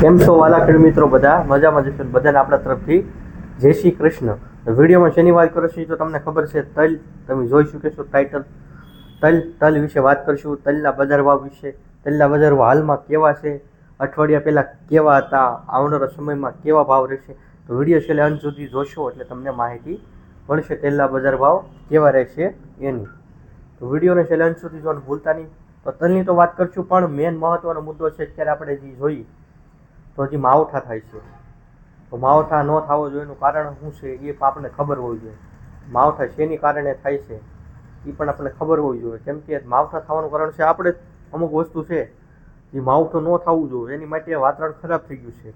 કેમ છો વાલા ખેડ મિત્રો બધા? મજામાં જશો બધાને આપણા તરફથી જય શ્રી કૃષ્ણ. વિડીયોમાં શેની વાત કરશું તો તમને ખબર છે, તલ. તમે જોઈ શકો છો ટાઇટલ તલ તલ વિશે વાત કરશું. તલના બજાર ભાવ વિશે. તલના બજાર હાલમાં કેવા છે? અઠવાડિયા પહેલાં કેવા હતા? આવનારા સમયમાં કેવા ભાવ રહેશે? તો વીડિયો છેલ્લે અંત સુધી જોશો એટલે તમને માહિતી મળશે. તેલના બજાર ભાવ કેવા રહેશે એની. તો વિડીયોને છેલ્લે અંત સુધી જોવાનું ભૂલતા નહીં. તો તલની તો વાત કરશું, પણ મેન મહત્વનો મુદ્દો છે, અત્યારે આપણે જે જોઈએ તો હજી માવઠા થાય છે. તો માવઠા ન થવો જોઈએ એનું કારણ શું છે? એ આપણને ખબર હોવી જોઈએ. માવઠા શેની કારણે થાય છે? એ પણ આપણને ખબર હોવી જોઈએ. કેમ કે માવઠા થવાનું કારણ છે આપણે અમુક વસ્તુ છે. એ માવઠું ન થવું જોઈએ, એની માટે વાતાવરણ ખરાબ થઈ ગયું છે.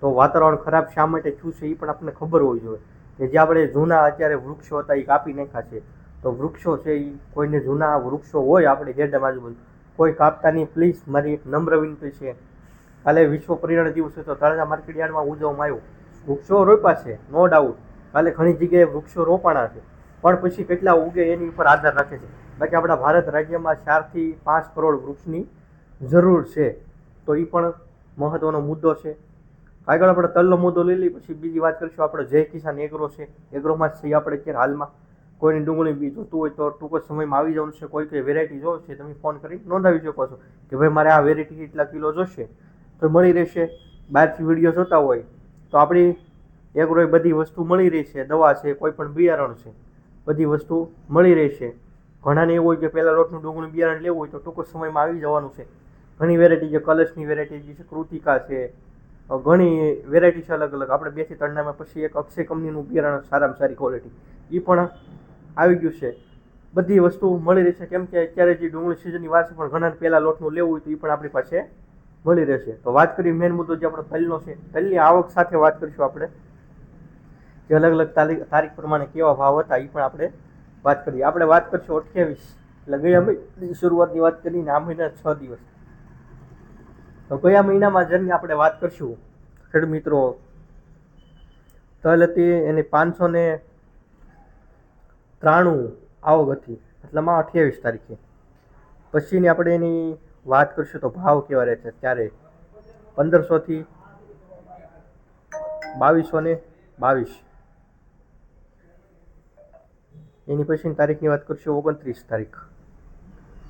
તો વાતાવરણ ખરાબ શા માટે થયું છે એ પણ આપણને ખબર હોવી જોઈએ. કે જે આપણે જૂના અત્યારે વૃક્ષો હતા એ કાપી નાખ્યા છે. તો વૃક્ષો છે એ કોઈને જૂના વૃક્ષો હોય આપણે ગેરડમ બાજુ કોઈ કાપતા નહીં પ્લીઝ મારી એક નમ્ર વિનંતી છે. કાલે વિશ્વ પર્યાવરણ દિવસ હતો તળાજા માર્કેટ યાર્ડમાં ઉજવવામાં આવ્યો. વૃક્ષો રોપ્યા છે, નો ડાઉટ કાલે ઘણી જગ્યાએ વૃક્ષો રોપાણા છે. પણ પછી કેટલા ઉગે એની ઉપર આધાર રાખે છે. બાકી આપણા ભારત રાજ્યમાં ચારથી પાંચ કરોડ વૃક્ષની જરૂર છે. તો એ પણ મહત્વનો મુદ્દો છે. આગળ આપણે તલનો મુદ્દો લઈ લઈએ, પછી બીજી વાત કરીશું આપણે જય કિસાન એગ્રો છે. એગ્રોમાં જ છીએ આપણે અત્યારે હાલમાં. કોઈની ડુંગળી બી જોતું હોય તો ટૂંક જ સમયમાં આવી જવાનું છે. કોઈ કોઈ વેરાયટી જોવે છે, તમે ફોન કરી નોંધાવી શકો છો કે ભાઈ મારે આ વેરાયટી કેટલા કિલો જોશે? તો મળી રહેશે. બહારથી વીડિયો જોતા હોય તો આપણી એગ્રોએ બધી વસ્તુ મળી રહેશે. દવા છે, કોઈ પણ બિયારણ છે, બધી વસ્તુ મળી રહેશે. ઘણાને એવું હોય કે પહેલાં લોટનું ડુંગળીનું બિયારણ લેવું હોય તો ટૂંક સમયમાં આવી જવાનું છે. ઘણી વેરાયટી છે કલશની વેરાયટી જે છે, કૃતિકા છે ઘણી વેરાયટી છે અલગ અલગ આપણે બેથી ત્રણનામાં પછી એક અક્ષય કંપનીનું બિયારણ સારામાં સારી ક્વોલિટી એ પણ આવી ગયું છે. બધી વસ્તુ મળી રહેશે. કેમ કે અત્યારે જે ડુંગળી સિઝનની વાત છે પણ ઘણા પહેલાં લોટનું લેવું હોય તો એ પણ આપણી પાસે મળી રહેશે. તો વાત કરીએ મેન મુદ્દો જે આપણો તલનો છે તલની આવક સાથે વાત કરીશું આપણે. જે અલગ અલગ તારીખ તારીખ પ્રમાણે કેવા ભાવ હતા એ પણ આપણે વાત કરીએ. આપણે વાત કરીશું અઠ્યાવીસ. એટલે ગયા મહિનાની શરૂઆતની વાત કરીને આ મહિના છ દિવસ. તો ગયા મહિનામાં જેની આપણે વાત કરીશું ખેડ મિત્રો તલ હતી એની પાંચસો ને ત્રાણું આવક હતી. એટલામાં અઠ્યાવીસ તારીખે. પછીની આપણે એની વાત કરશું તો ભાવ કેવા રહે છે ત્યારે પંદરસોથી બાવીસો ને બાવીસ. એની પછીની તારીખની વાત કરશું ઓગણત્રીસ તારીખ.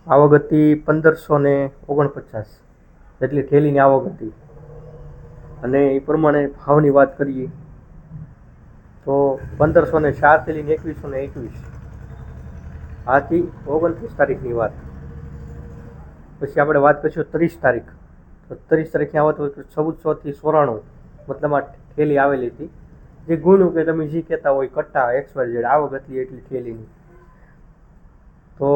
આવક હતી પંદરસો ને ઓગણપચાસ જેટલી થેલીની આવક હતી. અને એ પ્રમાણે ભાવની વાત કરીએ તો પંદરસો ને ચાર થેલીને એકવીસો ને એકવીસ. આથી ઓગણત્રીસ તારીખની વાત. પછી આપણે વાત કરીશું ત્રીસ તારીખ. તો ત્રીસ તારીખની આવત હોય તો ચૌદસોથી સોરાણું મતલબ આ થેલી આવેલી હતી. જે ગુણું કે તમે જે કહેતા હોય કટ્ટા એક્સ વાય ઝેડ આવક હતી એટલી થેલીની. તો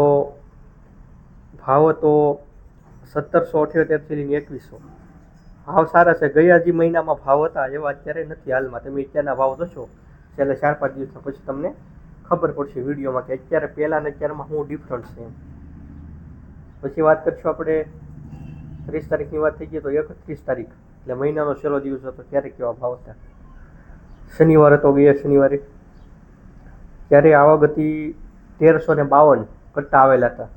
ભાવ હતો સત્તરસો અઠ્યોતેર થેલીની એકવીસો. ભાવ સારા છે. ગયા જે મહિનામાં ભાવ હતા. એવા અત્યારે નથી હાલમાં. તમે અત્યારના ભાવ જોશો. છેલ્લે ચાર પાંચ દિવસ પછી તમને ખબર પડશે વિડીયોમાં કે અત્યારે પહેલાં અને અત્યારમાં શું ડિફરન્સ છે એમ. પછી વાત કરીશું આપણે ત્રીસ તારીખની વાત થઈ ગઈ તો એકત્રીસ તારીખ, એટલે મહિનાનો છેલ્લો દિવસ હતો ત્યારે કેવા ભાવ હતા? શનિવાર હતો ગયા શનિવારે. ત્યારે આવા ગતિ તેરસો ને બાવન કટ્ટા આવેલા હતા.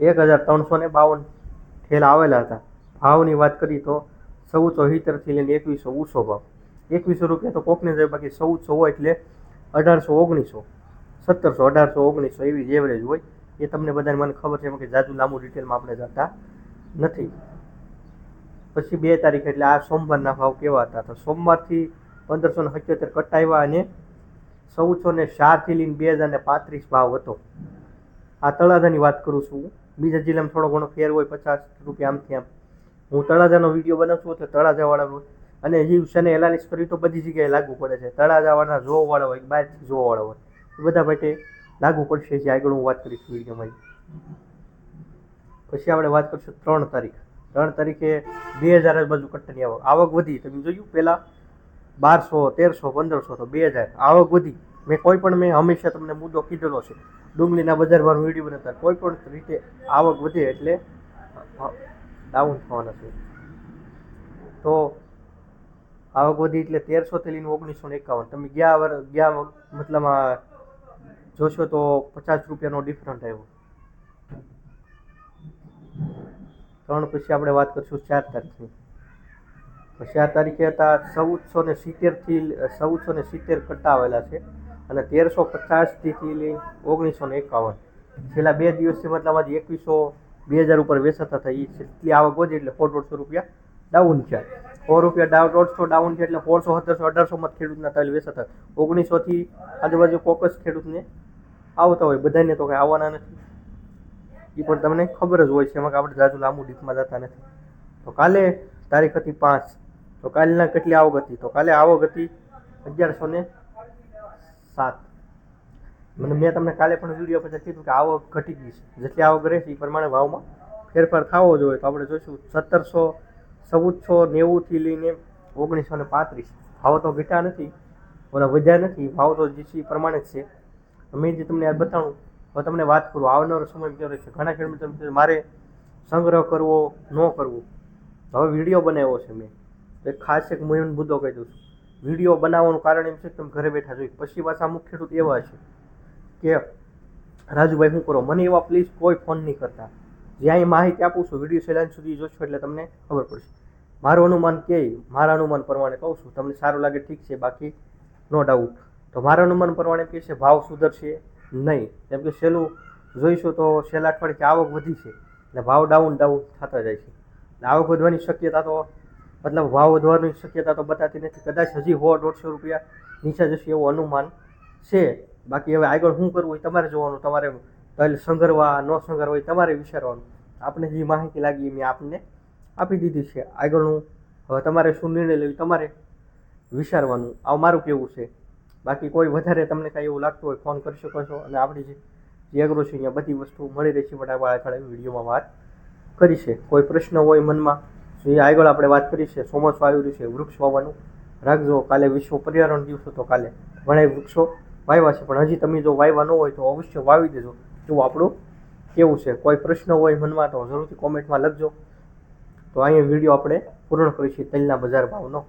એક હજાર ત્રણસો ને બાવન ઠેલા આવેલા હતા. ભાવની વાત કરી તો ચૌદસો સિત્તેરથી લઈને એકવીસો ઓછો ભાવ. એકવીસો રૂપિયા તો કોકને જાય બાકી ચૌદસો હોય એટલે અઢારસો ઓગણીસો, સત્તરસો અઢારસો ઓગણીસો એવી એવરેજ હોય. એ તમને બધાને મને ખબર છે કે જાજુ લાંબુ ડિટેલમાં આપણે જતા નથી. પછી બે તારીખ એટલે આ સોમવારના ભાવ કેવા હતા. તો સોમવારથી પંદરસો ને સત્યોતેર કટાવ્યા અને ચૌદસો ને ચારથી લઈને બે હજાર ને પાંત્રીસ ભાવ હતો. આ તળાજાની વાત કરું છું. બીજા જિલ્લામાં થોડો ઘણો ફેર હોય, પચાસ રૂપિયા આમથી આમ. હું તળાજાનો વીડિયો બનાવું છું એટલે તળાજાવાળા અને હજી છે ને એનાલિસ કરી તો બધી જગ્યાએ લાગુ પડે છે. તળાજાવાળા, જોવાવાળા હોય બહારથી જોવાવાળા હોય. એ બધા માટે લાગુ પડશે જે આગળ હું વાત કરીશ વિડીયોમાં પછી આપણે વાત કરીશું ત્રણ તારીખ. ત્રણ તારીખે બે હજાર બાજુ કટ્ટની આવક. આવક વધી. તમે જોયું પહેલાં બારસો, તેરસો, પંદરસો તો બે હજાર. આવક વધી. મેં કોઈ પણ મેં હંમેશા તમને મુદ્દો કીધેલો છે. ડુંગળીના બજારમાં વીડિયો બનાવતા. કોઈ પણ રીતે આવક વધે એટલે ડાઉન થવાના છે. તો આવક વધી એટલે તેરસોથી લઈને ઓગણીસો એકાવન. તમે ગયા વર, ગયા મતલબ જોશો તો પચાસ રૂપિયાનો ડિફરન્ટ આવ્યો. ત્રણ પછી આપણે વાત કરીશું ચાર તારીખની. પછી આ તારીખે હતા ચૌદસો ને સિત્તેરથી ચૌદસો ને સિત્તેર કટ્ટા આવેલા છે અને તેરસો પચાસથી લઈને ઓગણીસો ને એકાવન. છેલ્લા બે દિવસથી મતલબ આજે એકવીસો બે હજાર ઉપર વેચાતા હતા. એ એટલી આવક વધી એટલે સો રૂપિયા ડાઉન થયા. સો રૂપિયા ડાઉન દોઢસો ડાઉન છે એટલે સોળસો, સત્તરસો અઢારસોમાં ખેડૂતના તલ વેચાતા ઓગણીસોથી આજુબાજુ કોકસ ખેડૂતને આવતા હોય, બધાને તો કંઈ આવવાના નથી. એ પણ તમને ખબર જ હોય છે, એમાં કે આપણે જાજુ લાંબુ ડીપમાં જતા નથી. તો કાલે તારીખ હતી પાંચ. તો કાલના કેટલી આવક હતી? તો કાલે આવક હતી અગિયારસો ને સાત. મને મેં તમને કાલે પણ વીડિયો પછી કીધું કે આવક ઘટી ગઈ છે. જેટલી આવક રહેશે એ પ્રમાણે ભાવમાં ફેરફાર થવો જોઈએ. તો આપણે જોઈશું સત્તરસો ચૌદસો નેવુંથી લઈને ઓગણીસો ને પાંત્રીસ. ભાવ તો ઘટ્યા નથી, ઓલા વધ્યા નથી, ભાવ તો જે છે એ પ્રમાણે જ છે. મેં જે તમને આ બતાવું, હવે તમને વાત કરું, આવનારો સમય કેવો રહેશે ઘણા ખેડૂતો કહે મારે સંગ્રહ કરવો, ન કરવો. હવે વીડિયો બનાવ્યો છે મેં. એક ખાસ એક મુહિમ મુદ્દો કહી દઉં છું. વીડિયો બનાવવાનું કારણ એમ છે કે તમે ઘરે બેઠા જોઈ પછી પાછા અમુક ખેડૂત એવા છે કે, રાજુભાઈ, શું કરો? મને એવા પ્લીઝ કોઈ ફોન નહીં કરતા. જે એ માહિતી આપું છું, વીડિયો છેલ્લા સુધી જોશો એટલે તમને ખબર પડશે. મારું અનુમાન કે મારા અનુમાન પ્રમાણે કહું છું, તમને સારું લાગે ઠીક છે, બાકી નો ડાઉટ તો મારા અનુમાન પ્રમાણે કહે છે, ભાવ સુધરશે નહીં. કેમ કે છેલ્લું જોઈશું તો છેલ્લા અઠવાડિયે આવક વધી છે, એટલે ભાવ ડાઉન ડાઉન થતા જાય છે. એટલે આવક વધવાની શક્યતા તો, મતલબ ભાવ વધવાની શક્યતા તો બતાતી નથી. કદાચ હજી સો દોઢસો રૂપિયા નીચે જશે એવું અનુમાન છે. બાકી હવે આગળ શું કરવું એ તમારે જોવાનું, તમારે તલ સંગરવા ન સંગરવા એ તમારે વિચારવાનું. આપણે જે માહિતી લાગી મેં આપને આપી દીધી છે. આગળનું હવે તમારે શું નિર્ણય લેવી તમારે વિચારવાનું. આવું મારું કેવું છે. બાકી કોઈ વધારે તમને કાંઈ એવું લાગતું હોય, ફોન કરી શકો છો. અને આપણી જે જે છે અહીંયા બધી વસ્તુ મળી રહી છે. આપણે આગળ વિડીયોમાં વાત કરી છે. કોઈ પ્રશ્ન હોય મનમાં એ આગળ આપણે વાત કરી છે. ચોમાસું આવી રહ્યું છે, વૃક્ષ વાવવાનું. રાખજો, કાલે વિશ્વ પર્યાવરણ દિવસ હતો કાલે. ઘણા વૃક્ષો વાવ્યા છે. પણ હજી તમે જો વાવ્યા ન હોય તો અવશ્ય વાવી દેજો. એવું આપણું કેવું છે? કોઈ પ્રશ્ન હોય મનમાં તો જરૂરથી કોમેન્ટમાં લખજો. તો અહીંયા વીડિયો આપણે પૂર્ણ કરીશું તેલના બજાર ભાવનો.